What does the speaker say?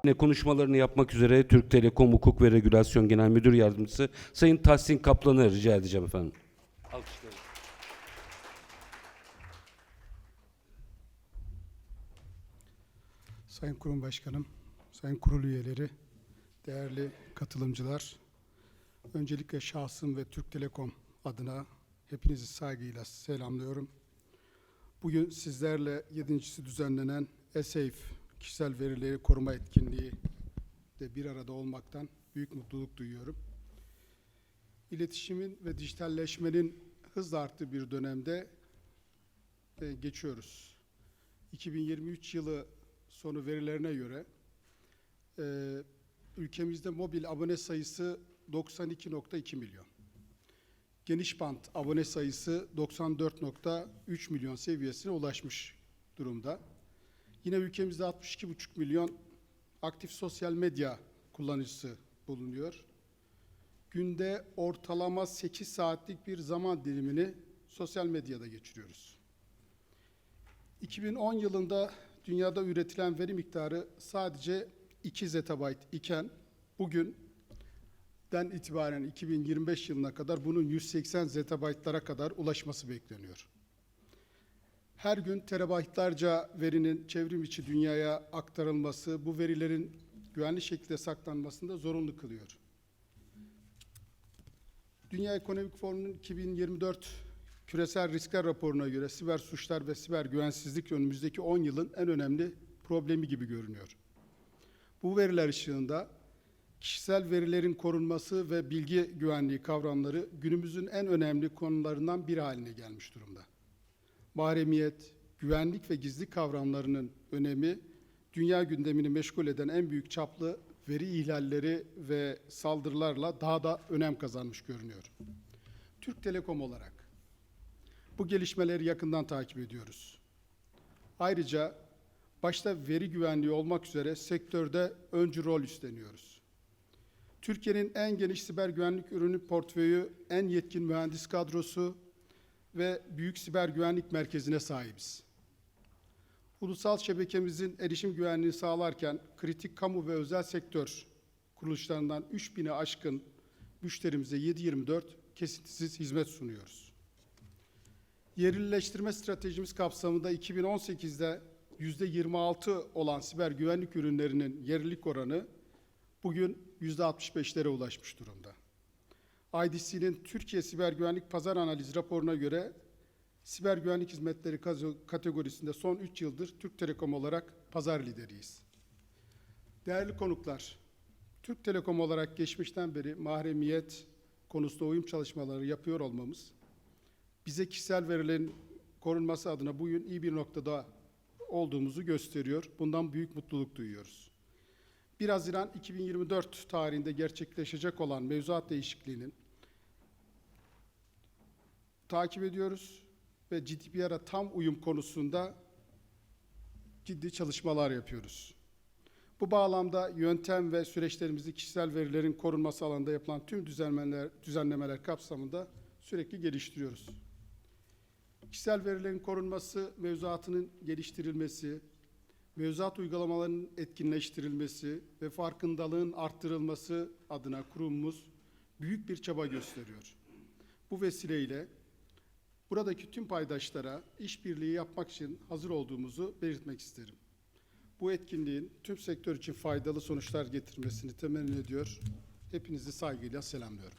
tekne konuşmalarını yapmak üzere Türk Telekom Hukuk ve Regülasyon Genel Müdür Yardımcısı Sayın Tahsin Kaplan'ı rica edeceğim efendim. Alkışlarınız. Sayın Kurum Başkanım, Sayın Kurul üyeleri, değerli katılımcılar, öncelikle şahsım ve Türk Telekom adına hepinizi saygıyla selamlıyorum. Bugün sizlerle yedincisi düzenlenen ESAFE kişisel verileri koruma etkinliği de bir arada olmaktan büyük mutluluk duyuyorum. İletişimin ve dijitalleşmenin hızla arttığı bir dönemde e, geçiyoruz. 2023 yılı sonu verilerine göre e, ülkemizde mobil abone sayısı 92.2 milyon. Geniş bant abone sayısı 94.3 milyon seviyesine ulaşmış durumda. Yine ülkemizde 62.5 milyon aktif sosyal medya kullanıcısı bulunuyor. Günde ortalama 8 saatlik bir zaman dilimini sosyal medyada geçiriyoruz. 2010 yılında dünyada üretilen veri miktarı sadece 2 zettabyte iken bugünden itibaren 2025 yılına kadar bunun 180 zettabyte'lara kadar ulaşması bekleniyor. Her gün terabaytlarca verinin çevrim içi dünyaya aktarılması bu verilerin güvenli şekilde saklanmasını da zorunlu kılıyor. Dünya Ekonomik Forumu'nun 2024 küresel riskler raporuna göre siber suçlar ve siber güvensizlik önümüzdeki 10 yılın en önemli problemi gibi görünüyor. Bu veriler ışığında kişisel verilerin korunması ve bilgi güvenliği kavramları günümüzün en önemli konularından biri haline gelmiş durumda. Mahremiyet, güvenlik ve gizli kavramlarının önemi dünya gündemini meşgul eden en büyük çaplı veri ihlalleri ve saldırılarla daha da önem kazanmış görünüyor. Türk Telekom olarak bu gelişmeleri yakından takip ediyoruz. Ayrıca başta veri güvenliği olmak üzere sektörde öncü rol üstleniyoruz. Türkiye'nin en geniş siber güvenlik ürünü portföyü, en yetkin mühendis kadrosu ve büyük siber güvenlik merkezine sahibiz. Ulusal şebekemizin erişim güvenliğini sağlarken kritik kamu ve özel sektör kuruluşlarından 3000'e aşkın müşterimize 7/24 kesintisiz hizmet sunuyoruz. Yerlileştirme stratejimiz kapsamında 2018'de yüzde 26 olan siber güvenlik ürünlerinin yerlilik oranı bugün yüzde 65'lere ulaşmış durumda. IDC'nin Türkiye Siber Güvenlik Pazar Analizi raporuna göre siber güvenlik hizmetleri kategorisinde son 3 yıldır Türk Telekom olarak pazar lideriyiz. Değerli konuklar, Türk Telekom olarak geçmişten beri mahremiyet konusunda uyum çalışmaları yapıyor olmamız bize kişisel verilerin korunması adına bugün iyi bir noktada olduğumuzu gösteriyor. Bundan büyük mutluluk duyuyoruz. 1 Haziran 2024 tarihinde gerçekleşecek olan mevzuat değişikliğinin takip ediyoruz ve GDPR'a tam uyum konusunda ciddi çalışmalar yapıyoruz. Bu bağlamda yöntem ve süreçlerimizi kişisel verilerin korunması alanında yapılan tüm düzenlemeler, düzenlemeler kapsamında sürekli geliştiriyoruz. Kişisel verilerin korunması, mevzuatının geliştirilmesi, mevzuat uygulamalarının etkinleştirilmesi ve farkındalığın arttırılması adına kurumumuz büyük bir çaba gösteriyor. Bu vesileyle buradaki tüm paydaşlara işbirliği yapmak için hazır olduğumuzu belirtmek isterim. Bu etkinliğin tüm sektör için faydalı sonuçlar getirmesini temenni ediyor. Hepinizi saygıyla selamlıyorum.